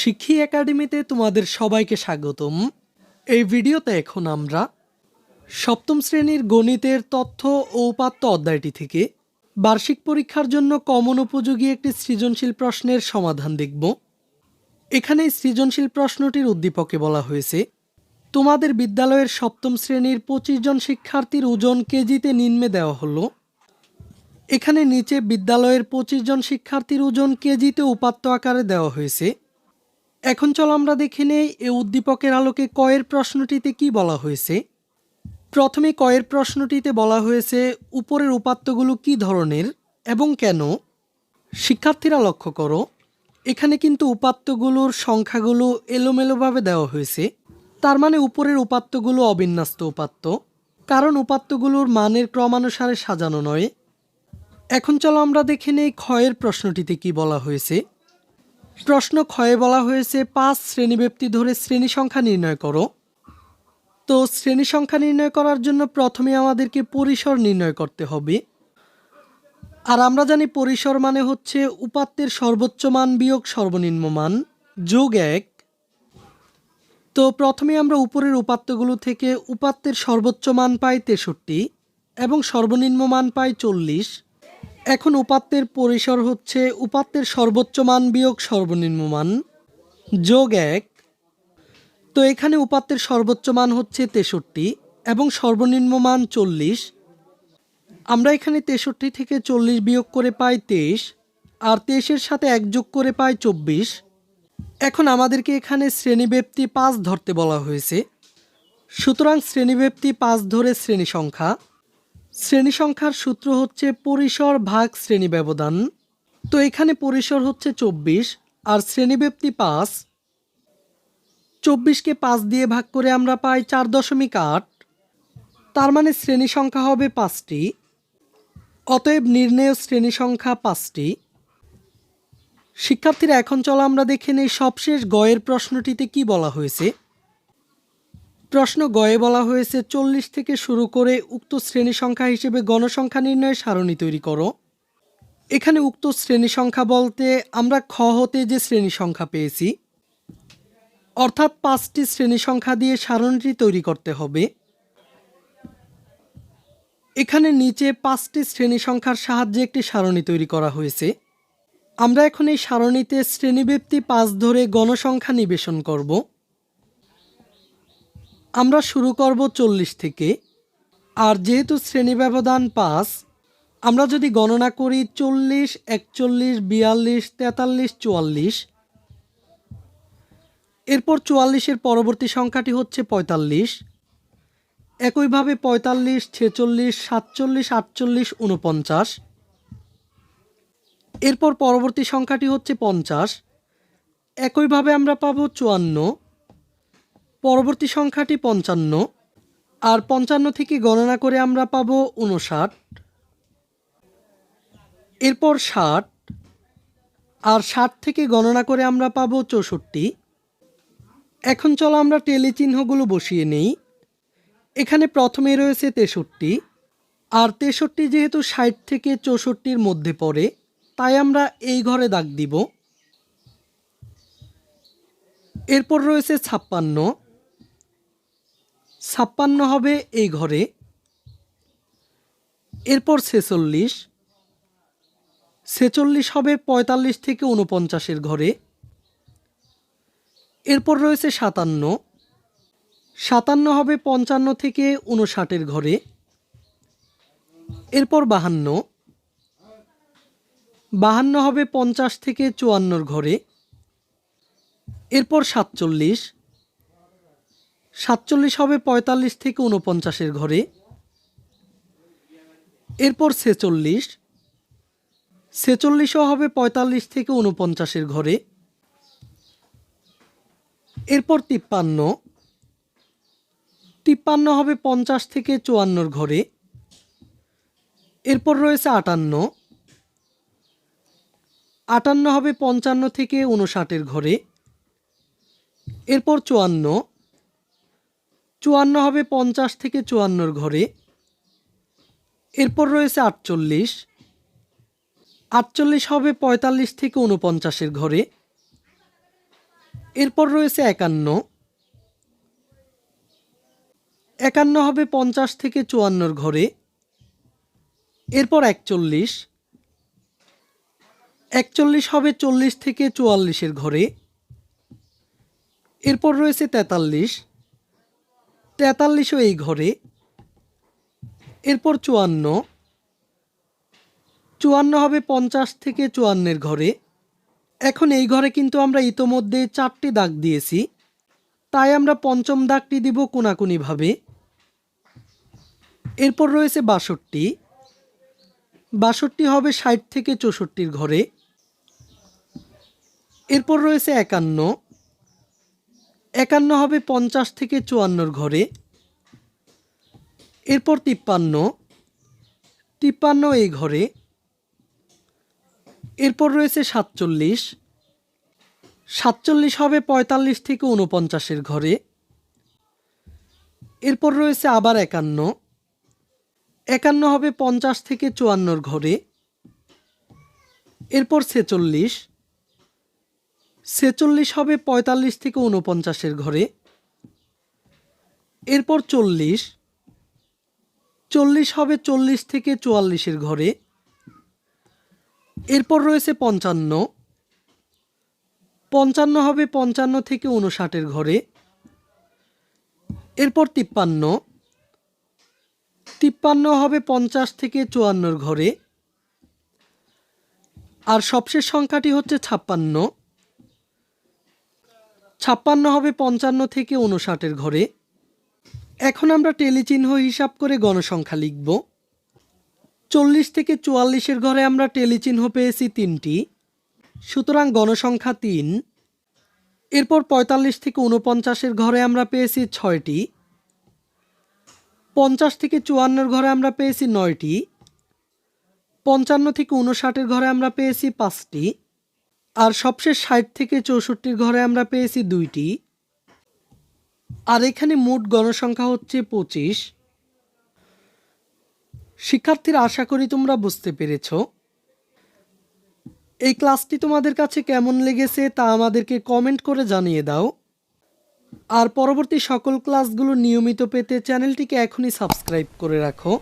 শিক্ষী একাডেমিতে তোমাদের সবাইকে স্বাগতম। এই ভিডিওতে এখন আমরা সপ্তম শ্রেণির গণিতের তথ্য ও উপাত্ত অধ্যায়টি থেকে বার্ষিক পরীক্ষার জন্য কমন উপযোগী একটি সৃজনশীল প্রশ্নের সমাধান দেখব। এখানে সৃজনশীল প্রশ্নটির উদ্দীপকে বলা হয়েছে, তোমাদের বিদ্যালয়ের সপ্তম শ্রেণির পঁচিশ জন শিক্ষার্থীর ওজন কেজিতে নিম্নে দেওয়া হলো। এখানে নিচে বিদ্যালয়ের পঁচিশ জন শিক্ষার্থীর ওজন কেজিতে উপাত্ত আকারে দেওয়া হয়েছে। এখন চলো আমরা দেখে নেই এই উদ্দীপকের আলোকে কয়ের প্রশ্নটিতে কি বলা হয়েছে। প্রথমে কয়ের প্রশ্নটিতে বলা হয়েছে, উপরের উপাত্তগুলো কি ধরনের এবং কেন? শিক্ষার্থীরা লক্ষ্য করো, এখানে কিন্তু উপাত্তগুলোর সংখ্যাগুলো এলোমেলোভাবে দেওয়া হয়েছে। তার মানে উপরের উপাত্তগুলো অবিন্যস্ত উপাত্ত, কারণ উপাত্তগুলোর মানের ক্রমানুসারে সাজানো নয়। এখন চলো আমরা দেখে নেই ক্ষয়ের প্রশ্নটিতে কি বলা হয়েছে। প্রশ্ন ক্ষয়ে বলা হয়েছে, পাঁচ শ্রেণীব্যক্তি ধরে শ্রেণি সংখ্যা নির্ণয় করো। তো শ্রেণি সংখ্যা নির্ণয় করার জন্য প্রথমে আমাদেরকে পরিসর নির্ণয় করতে হবে। আর আমরা জানি পরিসর মানে হচ্ছে উপাত্তের সর্বোচ্চ মান বিয়োগ সর্বনিম্ন মান যোগ এক। তো প্রথমে আমরা উপরের উপাত্তগুলো থেকে উপাত্তের সর্বোচ্চ মান পাই তেষট্টি এবং সর্বনিম্ন মান পাই চল্লিশ। এখন উপাত্তের পরিসর হচ্ছে উপাত্তের সর্বোচ্চ মান বিয়োগ সর্বনিম্ন মান যোগ এক। তো এখানে উপাত্তের সর্বোচ্চ মান হচ্ছে তেষট্টি এবং সর্বনিম্ন মান চল্লিশ। আমরা এখানে তেষট্টি থেকে চল্লিশ বিয়োগ করে পাই তেইশ আর তেইশের সাথে এক যোগ করে পাই চব্বিশ। এখন আমাদেরকে এখানে শ্রেণীব্যক্তি পাঁচ ধরতে বলা হয়েছে। সুতরাং শ্রেণীব্যক্তি পাঁচ ধরে শ্রেণি সংখ্যা শ্রেণি সংখ্যার সূত্র হচ্ছে পরিসর ভাগ শ্রেণি ব্যবধান। তো এখানে পরিসর হচ্ছে চব্বিশ আর শ্রেণীব্যক্তি পাঁচ। চব্বিশকে পাঁচ দিয়ে ভাগ করে আমরা পাই চার দশমিক আট। তার মানে শ্রেণি সংখ্যা হবে পাঁচটি। অতএব নির্ণেয় শ্রেণি সংখ্যা পাঁচটি। শিক্ষার্থীরা, এখন চলো আমরা দেখে নেই সবশেষ গয়ের প্রশ্নটিতে কি বলা হয়েছে। প্রশ্ন গয়ে বলা হয়েছে, চল্লিশ থেকে শুরু করে উক্ত শ্রেণি সংখ্যা হিসেবে গণসংখ্যা নির্ণয়ের সারণী তৈরি করো। এখানে উক্ত শ্রেণি সংখ্যা বলতে আমরা খ হতে যে শ্রেণি সংখ্যা পেয়েছি, অর্থাৎ পাঁচটি শ্রেণি সংখ্যা দিয়ে সারণীটি তৈরি করতে হবে। এখানে নিচে পাঁচটি শ্রেণি সংখ্যার সাহায্যে একটি সারণী তৈরি করা হয়েছে। আমরা এখন এই সারণীতে শ্রেণীব্যক্তি পাঁচ ধরে গণসংখ্যা নিবেশন করব। আমরা শুরু করব চল্লিশ থেকে। আর যেহেতু শ্রেণি ব্যবধান পাঁচ, আমরা যদি গণনা করি চল্লিশ, একচল্লিশ, বিয়াল্লিশ, তেতাল্লিশ, চুয়াল্লিশ, এরপর চুয়াল্লিশের পরবর্তী সংখ্যাটি হচ্ছে পঁয়তাল্লিশ। একইভাবে পঁয়তাল্লিশ, ছেচল্লিশ, সাতচল্লিশ, আটচল্লিশ উনপঞ্চাশ এরপর পরবর্তী সংখ্যাটি হচ্ছে পঞ্চাশ। একইভাবে আমরা পাবো চুয়ান্ন। পরবর্তী সংখ্যাটি পঞ্চান্ন। আর পঞ্চান্ন থেকে গণনা করে আমরা পাবো উনষাট এরপর ষাট। আর ষাট থেকে গণনা করে আমরা পাবো চৌষট্টি। এখন চলো আমরা টেলি চিহ্নগুলো বসিয়ে নেই। এখানে প্রথমে রয়েছে তেষট্টি। আর তেষট্টি যেহেতু ষাট থেকে চৌষট্টির মধ্যে পড়ে, তাই আমরা এই ঘরে দাগ দিব। এরপর রয়েছে ছাপ্পান্ন। ছাপ্পান্ন হবে এই ঘরে। এরপর ছেচল্লিশ। ছেচল্লিশ হবে পঁয়তাল্লিশ থেকে উনপঞ্চাশের ঘরে। এরপর রয়েছে সাতান্ন। সাতান্ন হবে পঞ্চান্ন থেকে উনষাটের ঘরে। এরপর বাহান্ন। বাহান্ন হবে পঞ্চাশ থেকে চুয়ান্নর ঘরে। এরপর সাতচল্লিশ। সাতচল্লিশ হবে পঁয়তাল্লিশ থেকে উনপঞ্চাশের ঘরে। এরপর ছেচল্লিশ। ছেচল্লিশও হবে পঁয়তাল্লিশ থেকে উনপঞ্চাশের ঘরে। এরপর তিপ্পান্ন। তিপ্পান্ন হবে পঞ্চাশ থেকে চুয়ান্নর ঘরে। এরপর রয়েছে আটান্ন। আটান্ন হবে পঞ্চান্ন থেকে উনষাটের ঘরে। এরপর চুয়ান্ন। চুয়ান্ন হবে পঞ্চাশ থেকে চুয়ান্নর ঘরে। এরপর রয়েছে আটচল্লিশ। আটচল্লিশ হবে পঁয়তাল্লিশ থেকে উনপঞ্চাশের ঘরে। এরপর রয়েছে একান্ন। একান্ন হবে পঞ্চাশ থেকে চুয়ান্নর ঘরে। এরপর একচল্লিশ। একচল্লিশ হবে চল্লিশ থেকে চুয়াল্লিশের ঘরে। এরপর রয়েছে তেতাল্লিশ। তেতাল্লিশও এই ঘরে। এরপর চুয়ান্ন। চুয়ান্ন হবে পঞ্চাশ থেকে চুয়ান্নের ঘরে। এখন এই ঘরে কিন্তু আমরা ইতোমধ্যে চারটি দাগ দিয়েছি। তাই আমরা পঞ্চম দাগটি দিব কোনাকুনিভাবে। এরপর রয়েছে বাষট্টি। বাষট্টি হবে ষাট থেকে চৌষট্টির ঘরে। এরপর রয়েছে একান্ন। একান্ন হবে পঞ্চাশ থেকে চুয়ান্নর ঘরে। এরপর তিপ্পান্ন। তিপ্পান্ন এই ঘরে। এরপর রয়েছে সাতচল্লিশ। সাতচল্লিশ হবে পঁয়তাল্লিশ থেকে উনপঞ্চাশের ঘরে। এরপর রয়েছে আবার একান্ন। একান্ন হবে পঞ্চাশ থেকে চুয়ান্নর ঘরে। এরপর ছেচল্লিশ। ছেচল্লিশ হবে পঁয়তাল্লিশ থেকে উনপঞ্চাশের ঘরে। এরপর চল্লিশ। চল্লিশ হবে চল্লিশ থেকে চুয়াল্লিশের ঘরে। এরপর রয়েছে পঞ্চান্ন। পঞ্চান্ন হবে পঞ্চান্ন থেকে উনষাটের ঘরে। এরপর তিপ্পান্ন। তিপ্পান্ন হবে পঞ্চাশ থেকে চুয়ান্নর ঘরে। আর সবশেষ সংখ্যাটি হচ্ছে ছাপ্পান্ন। ছাপ্পান্ন হবে পঞ্চান্ন থেকে উনষাটের ঘরে। এখন আমরা টেলিচিহ্ন হিসাব করে গণসংখ্যা লিখব। চল্লিশ থেকে চুয়াল্লিশের ঘরে আমরা টেলিচিহ্ন পেয়েছি তিনটি। সুতরাং গণসংখ্যা তিন। এরপর পঁয়তাল্লিশ থেকে উনপঞ্চাশের ঘরে আমরা পেয়েছি ছয়টি। পঞ্চাশ থেকে চুয়ান্নর ঘরে আমরা পেয়েছি নয়টি। পঞ্চান্ন থেকে উনষাটের ঘরে আমরা পেয়েছি পাঁচটি। আর সবশেষ ষাট থেকে চৌষট্টির ঘরে আমরা পেয়েছি দুইটি। আর এখানে মোট গণসংখ্যা হচ্ছে পঁচিশ। শিক্ষার্থীরা, আশা করি তোমরা বুঝতে পেরেছ। এই ক্লাসটি তোমাদের কাছে কেমন লেগেছে তা আমাদেরকে কমেন্ট করে জানিয়ে দাও। আর পরবর্তী সকল ক্লাসগুলো নিয়মিত পেতে চ্যানেলটিকে এখনই সাবস্ক্রাইব করে রাখো।